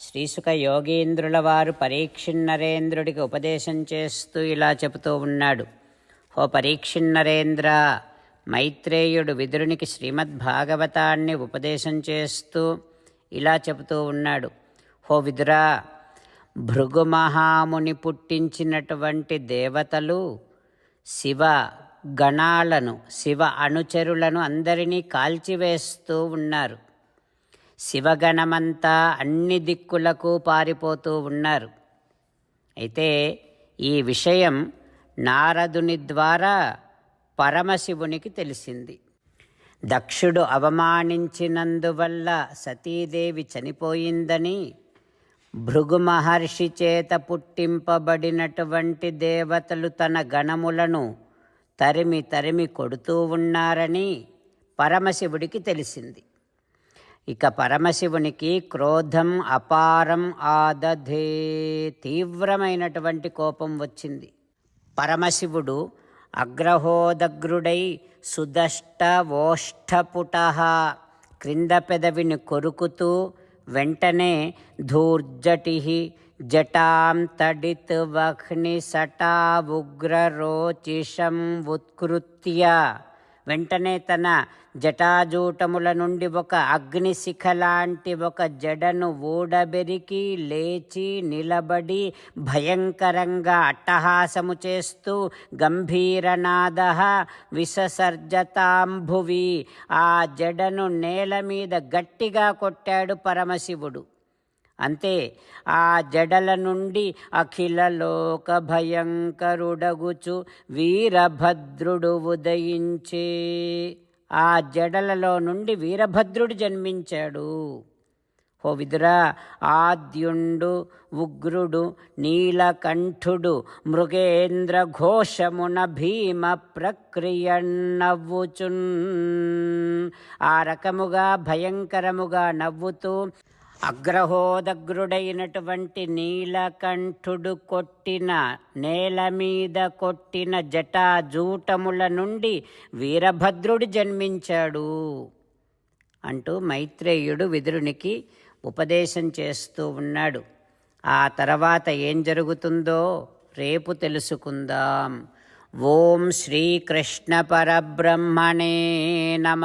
శ్రీసుక యోగీంద్రుల వారు పరీక్షిన్నరేంద్రుడికి ఉపదేశం చేస్తూ ఇలా చెబుతూ ఉన్నాడు. ఓ పరీక్షిన్నరేంద్ర మైత్రేయుడు విదురునికి శ్రీమద్భాగవతాన్ని ఉపదేశం చేస్తూ ఇలా చెబుతూ ఉన్నాడు. హో విదురా భృగు మహాముని పుట్టించినటువంటి దేవతలు శివ గణాలను శివ అనుచరులను అందరినీ కాల్చివేస్తూ ఉన్నారు. శివగణమంతా అన్ని దిక్కులకు పారిపోతూ ఉన్నారు. అయితే ఈ విషయం నారదుని ద్వారా పరమశివునికి తెలిసింది. దక్షుడు అవమానించినందువల్ల సతీదేవి చనిపోయిందని భృగు మహర్షి చేత పుట్టింపబడినటువంటి దేవతలు తన గణములను తరిమి తరిమి కొడుతూ ఉన్నారని పరమశివుడికి తెలిసింది. ఇక పరమశివునికి క్రోధం అపారం ఆదధే తీవ్రమైనటువంటి కోపం వచ్చింది. పరమశివుడు అగ్రహోదగ్రుడై సుదష్ట ఓష్ఠపుట క్రింద పెదవిని కొరుకుతూ వెంటనే ధూర్జటి జటాం తడిత్ వహ్ని సటావుగ్రరోచిషం ఉత్కృత్య వెంటనే తన జటాజూటముల నుండి ఒక అగ్నిశిఖ లాంటి ఒక జడను ఊడబెరికి లేచి నిలబడి భయంకరంగా అట్టహాసము చేస్తూ గంభీరనాద విససర్జతాంభువి ఆ జడను నేల మీద గట్టిగా కొట్టాడు పరమశివుడు. అంతే ఆ జడల నుండి అఖిల లోక భయంకరుడగుచు వీరభద్రుడు ఉదయించే. ఆ జడలలో నుండి వీరభద్రుడు జన్మించాడు. ఓ విదురా ఆద్యుండు ఉగ్రుడు నీలకంఠుడు మృగేంద్ర ఘోషమున భీమ ప్రక్రియ నవ్వుచున్ ఆ రకముగా భయంకరముగా నవ్వుతూ అగ్రహోదగ్రుడైనటువంటి నీలకంఠుడు కొట్టిన నేల మీద కొట్టిన జటాజూటముల నుండి వీరభద్రుడు జన్మించాడు అంటూ మైత్రేయుడు విదురునికి ఉపదేశం చేస్తూ ఉన్నాడు. ఆ తర్వాత ఏం జరుగుతుందో రేపు తెలుసుకుందాం. ఓం శ్రీకృష్ణ పరబ్రహ్మణే నమ.